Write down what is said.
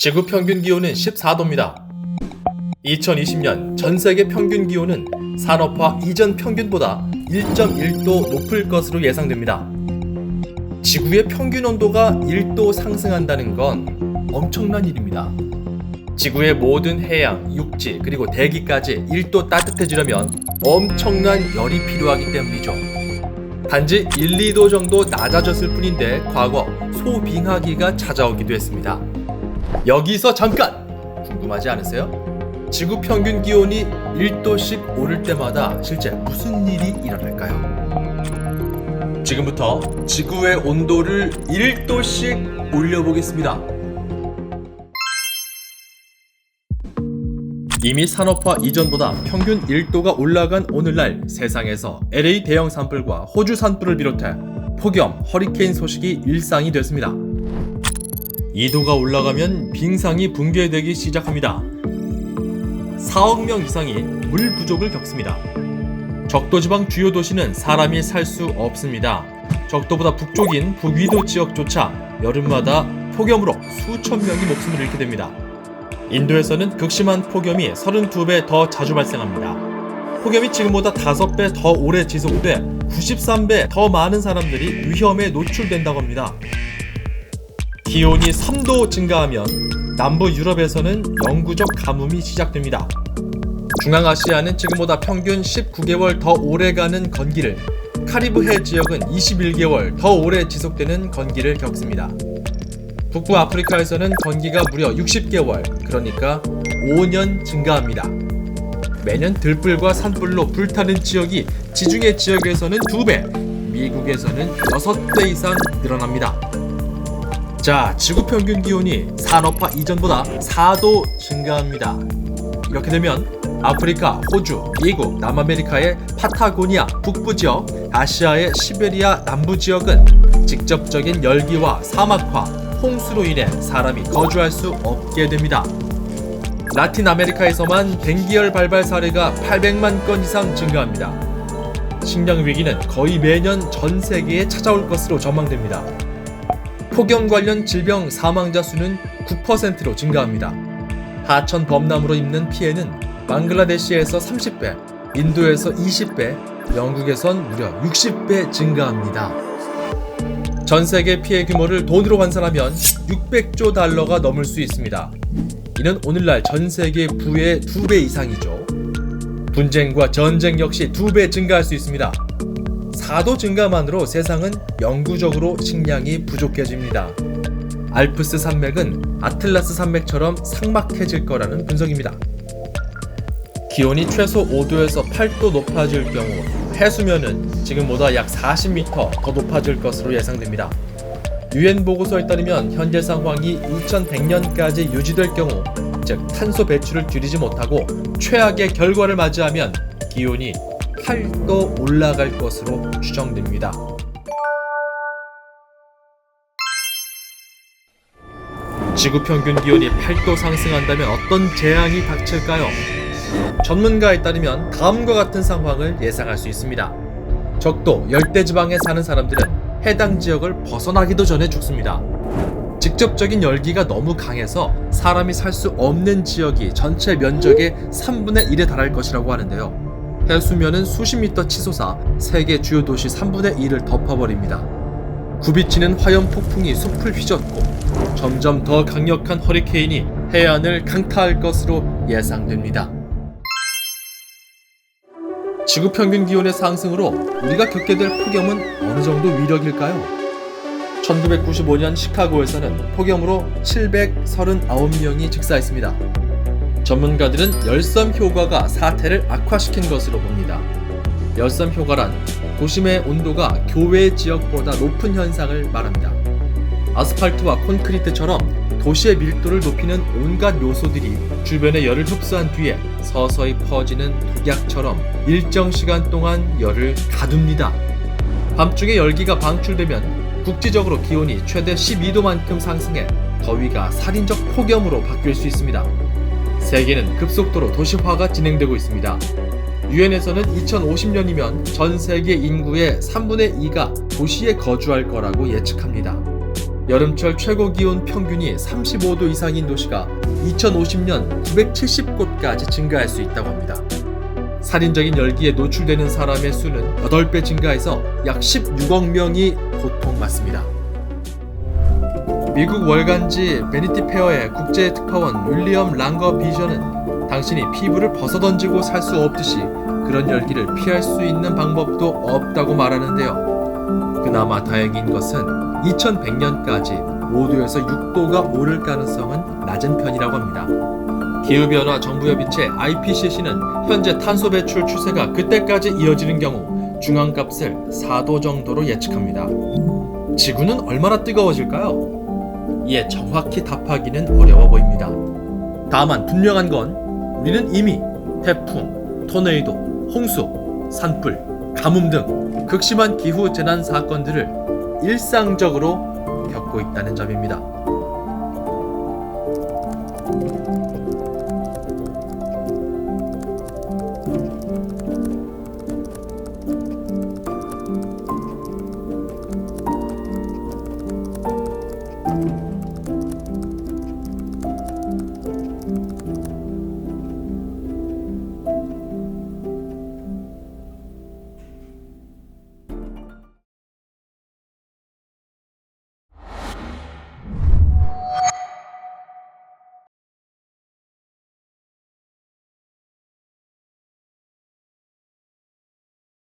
지구 평균 기온은 14도입니다. 2020년 전 세계 평균 기온은 산업화 이전 평균보다 1.1도 높을 것으로 예상됩니다. 지구의 평균 온도가 1도 상승한다는 건 엄청난 일입니다. 지구의 모든 해양, 육지, 그리고 대기까지 1도 따뜻해지려면 엄청난 열이 필요하기 때문이죠. 단지 1, 2도 정도 낮아졌을 뿐인데 과거 소빙하기가 찾아오기도 했습니다. 여기서 잠깐! 궁금하지 않으세요? 지구 평균 기온이 1도씩 오를 때마다 실제 무슨 일이 일어날까요? 지금부터 지구의 온도를 1도씩 올려보겠습니다. 이미 산업화 이전보다 평균 1도가 올라간 오늘날 세상에서 LA 대형 산불과 호주 산불을 비롯해 폭염, 허리케인 소식이 일상이 됐습니다. 2도가 올라가면 빙상이 붕괴되기 시작합니다. 4억 명 이상이 물 부족을 겪습니다. 적도지방 주요 도시는 사람이 살 수 없습니다. 적도보다 북쪽인 북위도 지역조차 여름마다 폭염으로 수천 명이 목숨을 잃게 됩니다. 인도에서는 극심한 폭염이 32배 더 자주 발생합니다. 폭염이 지금보다 5배 더 오래 지속돼 93배 더 많은 사람들이 위험에 노출된다고 합니다. 기온이 3도 증가하면 남부 유럽에서는 영구적 가뭄이 시작됩니다. 중앙아시아는 지금보다 평균 19개월 더 오래가는 건기를, 카리브해 지역은 21개월 더 오래 지속되는 건기를 겪습니다. 북부 아프리카에서는 건기가 무려 60개월, 그러니까 5년 증가합니다. 매년 들불과 산불로 불타는 지역이 지중해 지역에서는 2배, 미국에서는 6배 이상 늘어납니다. 자, 지구 평균 기온이 산업화 이전보다 4도 증가합니다. 이렇게 되면 아프리카, 호주, 미국, 남아메리카의 파타고니아 북부 지역, 아시아의 시베리아 남부 지역은 직접적인 열기와 사막화, 홍수로 인해 사람이 거주할 수 없게 됩니다. 라틴 아메리카에서만 댕기열 발발 사례가 800만 건 이상 증가합니다. 식량 위기는 거의 매년 전 세계에 찾아올 것으로 전망됩니다. 폭염 관련 질병 사망자 수는 9%로 증가합니다. 하천 범람으로 입는 피해는 방글라데시에서 30배, 인도에서 20배, 영국에선 무려 60배 증가합니다. 전 세계 피해 규모를 돈으로 환산하면 600조 달러가 넘을 수 있습니다. 이는 오늘날 전 세계 부의 2배 이상이죠. 분쟁과 전쟁 역시 2배 증가할 수 있습니다. 4도 증가만으로 세상은 영구적으로 식량이 부족해집니다. 알프스 산맥은 아틀라스 산맥처럼 삭막해질 거라는 분석입니다. 기온이 최소 5도에서 8도 높아질 경우 해수면은 지금보다 약 40m 더 높아질 것으로 예상됩니다. 유엔 보고서에 따르면 현재 상황이 2100년까지 유지될 경우 즉 탄소 배출을 줄이지 못하고 최악의 결과를 맞이하면 기온이 8도 올라갈 것으로 추정됩니다. 지구 평균 기온이 8도 상승한다면 어떤 재앙이 닥칠까요? 전문가에 따르면 다음과 같은 상황을 예상할 수 있습니다. 적도 열대 지방에 사는 사람들은 해당 지역을 벗어나기도 전에 죽습니다. 직접적인 열기가 너무 강해서 사람이 살 수 없는 지역이 전체 면적의 3분의 1에 달할 것이라고 하는데요. 해수면은 수십 미터 치솟아 세계 주요 도시 3분의 1을 덮어버립니다. 굽이치는 화염 폭풍이 숲을 휘젓고 점점 더 강력한 허리케인이 해안을 강타할 것으로 예상됩니다. 지구 평균 기온의 상승으로 우리가 겪게 될 폭염은 어느 정도 위력일까요? 1995년 시카고에서는 폭염으로 739명이 즉사했습니다. 전문가들은 열섬 효과가 사태를 악화시킨 것으로 봅니다. 열섬 효과란 도심의 온도가 교외 지역보다 높은 현상을 말합니다. 아스팔트와 콘크리트처럼 도시의 밀도를 높이는 온갖 요소들이 주변의 열을 흡수한 뒤에 서서히 퍼지는 독약처럼 일정 시간 동안 열을 가둡니다. 밤중에 열기가 방출되면 국지적으로 기온이 최대 12도만큼 상승해 더위가 살인적 폭염으로 바뀔 수 있습니다. 세계는 급속도로 도시화가 진행되고 있습니다. 유엔에서는 2050년이면 전 세계 인구의 3분의 2가 도시에 거주할 거라고 예측합니다. 여름철 최고 기온 평균이 35도 이상인 도시가 2050년 970곳까지 증가할 수 있다고 합니다. 살인적인 열기에 노출되는 사람의 수는 8배 증가해서 약 16억 명이 고통받습니다. 미국 월간지 베니티 페어의 국제 특파원 윌리엄 랑거 비전은 당신이 피부를 벗어던지고 살 수 없듯이 그런 열기를 피할 수 있는 방법도 없다고 말하는데요. 그나마 다행인 것은 2100년까지 5도에서 6도가 오를 가능성은 낮은 편이라고 합니다. 기후변화 정부협의체 IPCC는 현재 탄소 배출 추세가 그때까지 이어지는 경우 중앙값을 4도 정도로 예측합니다. 지구는 얼마나 뜨거워질까요? 이에 정확히 답하기는 어려워 보입니다. 다만 분명한 건 우리는 이미 태풍, 토네이도, 홍수, 산불, 가뭄 등 극심한 기후 재난 사건들을 일상적으로 겪고 있다는 점입니다.